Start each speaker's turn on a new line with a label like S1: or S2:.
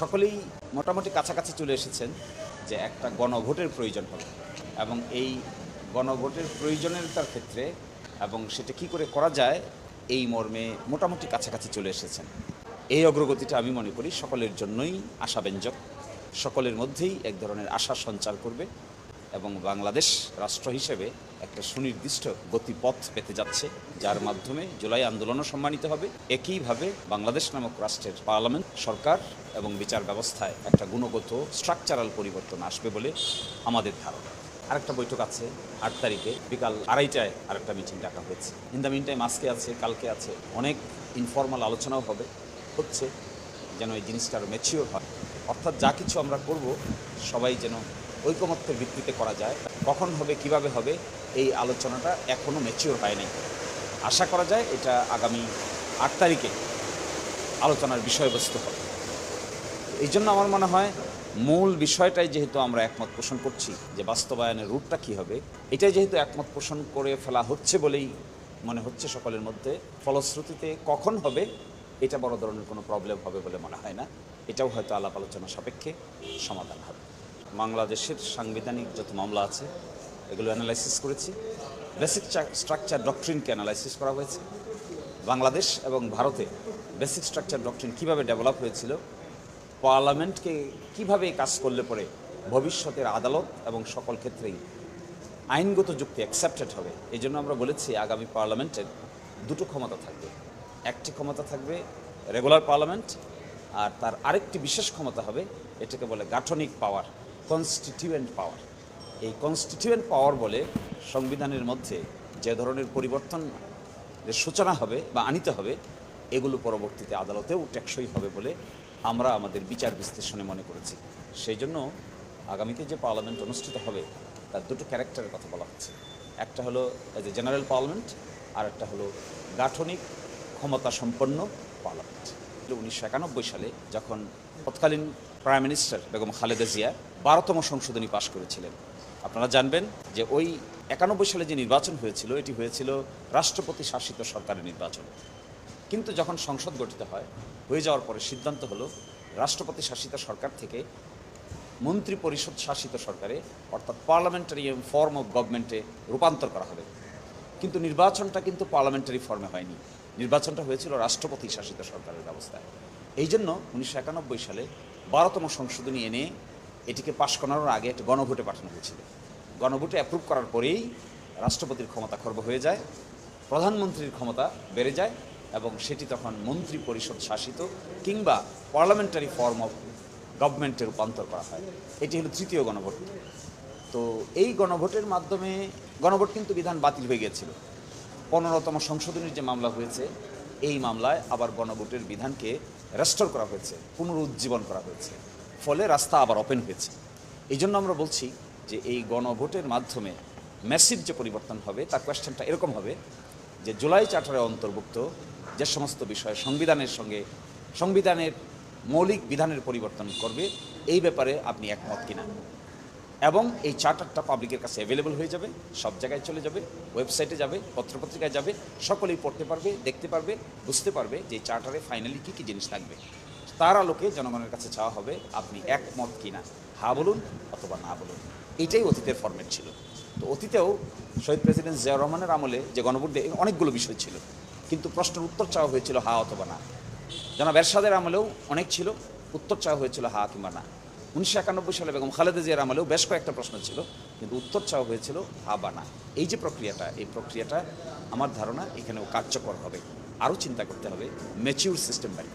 S1: সকলেই মোটামুটি কাছাকাছি চলে এসেছেন যে একটা গণভোটের প্রয়োজন হবে। এবং এই গণভোটের প্রয়োজনীয়তার ক্ষেত্রে এবং সেটা কি করে করা যায়, এই মর্মে মোটামুটি কাছাকাছি চলে এসেছেন। এই অগ্রগতিটা আমি মনে করি সকলের জন্যই আশাব্যঞ্জক। সকলের মধ্যেই এক ধরনের আশা সঞ্চার করবে। এবং বাংলাদেশ রাষ্ট্র হিসেবে একটা সুনির্দিষ্ট গতিপথ পেতে যাচ্ছে, যার মাধ্যমে জুলাই আন্দোলনও সম্মানিত হবে। একইভাবে বাংলাদেশ নামক রাষ্ট্রের পার্লামেন্ট, সরকার এবং বিচার ব্যবস্থায় একটা গুণগত স্ট্রাকচারাল পরিবর্তন আসবে বলে আমাদের ধারণা। আরেকটা বৈঠক আছে, আট তারিখে, বিকাল আড়াইটায় আরেকটা মিটিং ডাকা হয়েছে। ইন দ্য মিন টাইম আজকে আছে, কালকে আছে, অনেক ইনফর্মাল আলোচনাও হবে, হচ্ছে যেন এই জিনিসটা আরও ম্যাচিওর হয়। অর্থাৎ যা কিছু আমরা করব, সবাই যেন ঐকমত্যের ভিত্তিতে করা যায়, কখন হবে, কীভাবে হবে, এই আলোচনাটা এখনও ম্যাচিওর হয়নি আশা করা যায় এটা আগামী আট তারিখে আলোচনার বিষয়বস্তু হবে। এই জন্য আমার মনে হয় মূল বিষয়টাই যেহেতু আমরা একমত পোষণ করছি যে বাস্তবায়নের রূপটা কী হবে, এটাই যেহেতু একমত পোষণ করে ফেলা হচ্ছে বলেই মনে হচ্ছে সকলের মধ্যে, ফলশ্রুতিতে কখন হবে, এটা বড় ধরনের কোনো প্রবলেম হবে বলে মনে হয় না। এটাও হয়তো আলাপ আলোচনা সাপেক্ষে সমাধান হবে। বাংলাদেশের সাংবিধানিক যত মামলা আছে, এগুলো অ্যানালাইসিস করেছি। বেসিক স্ট্রাকচার ডক্ট্রিনকে অ্যানালাইসিস করা হয়েছে। বাংলাদেশ এবং ভারতে বেসিক স্ট্রাকচার ডক্ট্রিন কীভাবে ডেভেলপ হয়েছিল পার্লামেন্টকে কীভাবে কাজ করলে পরে ভবিষ্যতের আদালত এবং সকল ক্ষেত্রেই আইনগত যুক্তি অ্যাকসেপ্টেড হবে, এই জন্য আমরা বলেছি আগামী পার্লামেন্টের দুটো ক্ষমতা থাকবে। একটি ক্ষমতা থাকবে রেগুলার পার্লামেন্ট আর তার আরেকটি বিশেষ ক্ষমতা হবে, এটাকে বলে গাঠনিক পাওয়ার কনস্টিটিউয়েন্ট পাওয়ার এই কনস্টিটিউয়েন্ট পাওয়ার বলে সংবিধানের মধ্যে যে ধরনের পরিবর্তন সূচনা হবে বা আনিতে হবে, এগুলো পরবর্তীতে আদালতেও টেকসই হবে বলে আমরা আমাদের বিচার বিশ্লেষণে মনে করেছি। সেই জন্য আগামীতে যে পার্লামেন্ট অনুষ্ঠিত হবে, তার দুটো ক্যারেক্টারের কথা বলা হচ্ছে। একটা হলো এজ এ জেনারেল পার্লামেন্ট আর একটা হলো গাঠনিক ক্ষমতা সম্পন্ন পার্লামেন্ট উনিশশো একানব্বই সালে যখন তৎকালীন প্রাইম মিনিস্টার বেগম খালেদা জিয়া বারোতম সংশোধনী পাশ করেছিলেন। আপনারা জানবেন যে ওই একানব্বই সালে যে নির্বাচন হয়েছিল, এটি হয়েছিল রাষ্ট্রপতি শাসিত সরকারের নির্বাচন। কিন্তু যখন সংসদ গঠিত হয়, হয়ে যাওয়ার পরে সিদ্ধান্ত হলো রাষ্ট্রপতি শাসিত সরকার থেকে মন্ত্রী পরিষদ শাসিত সরকারে, অর্থাৎ পার্লামেন্টারি ফর্ম অফ গভর্নমেন্টে রূপান্তর করা হবে। কিন্তু নির্বাচনটা কিন্তু পার্লামেন্টারি ফর্মে হয়নি। নির্বাচনটা হয়েছিল রাষ্ট্রপতি শাসিত সরকারের ব্যবস্থায়। এই জন্য উনিশশো একানব্বই সালে বারোতম সংশোধনী এনে এটিকে পাশ করানোর আগে একটা গণভোটে পাঠানো হয়েছিল। গণভোটে অ্যাপ্রুভ করার পরেই রাষ্ট্রপতির ক্ষমতা খর্ব হয়ে যায়, প্রধানমন্ত্রীর ক্ষমতা বেড়ে যায় এবং সেটি তখন মন্ত্রী পরিষদ শাসিত কিংবা পার্লামেন্টারি ফর্ম অফ গভর্নমেন্টে রূপান্তর করা হয়। এটি হলো তৃতীয় গণভোট। তো এই গণভোটের মাধ্যমে, গণভোট কিন্তু বিধান বাতিল হয়ে গিয়েছিল। পনেরোতম সংশোধনীর যে মামলা হয়েছে, এই মামলায় আবার গণভোটের বিধানকে রেস্টোর করা হয়েছে, পুনরুজ্জীবন করা হয়েছে। ফলে রাস্তা আবার ওপেন হয়েছে। এই জন্য আমরা বলছি যে এই গণভোটের মাধ্যমে ম্যাসিভ যে পরিবর্তন হবে, তার কোয়েশ্চেনটা এরকম হবে যে জুলাই চার্টারে অন্তর্ভুক্ত যে সমস্ত বিষয় সংবিধানের সঙ্গে, সংবিধানের মৌলিক বিধানের পরিবর্তন করবে, এই ব্যাপারে আপনি একমত কিনা? এবং এই চার্টারটা পাবলিকের কাছে অ্যাভেলেবল হয়ে যাবে, সব জায়গায় চলে যাবে ওয়েবসাইটে যাবে, পত্রপত্রিকায় যাবে, সকলেই পড়তে পারবে, দেখতে পারবে, বুঝতে পারবে যে চার্টারে ফাইনালি কী কী জিনিস লাগবে। তার আলোকে জনগণের কাছে চাওয়া হবে, আপনি একমত কিনা, হা বলুন অথবা না বলুন। এটাই অতীতের ফরম্যাট ছিল। তো অতীতেও শহীদ প্রেসিডেন্ট জিয়াউর রহমানের আমলে যে গণভোট অনেকগুলো বিষয় ছিল, কিন্তু প্রশ্নের উত্তর চাওয়া হয়েছিল হা অথবা না। জনাব এরশাদের আমলেও অনেক ছিল, উত্তর চাওয়া হয়েছিল হা কিংবা না। উনিশশো একানব্বই সালে বেগম খালেদা জিয়ার আমলেও বেশ কয়েকটা প্রশ্ন ছিল, কিন্তু উত্তর চাওয়া হয়েছিল হা বা না। এই যে প্রক্রিয়াটা, এই প্রক্রিয়াটা আমার ধারণা এখানেও কার্যকর হবে। আরও চিন্তা করতে হবে ম্যাচিউর সিস্টেম বাড়ি।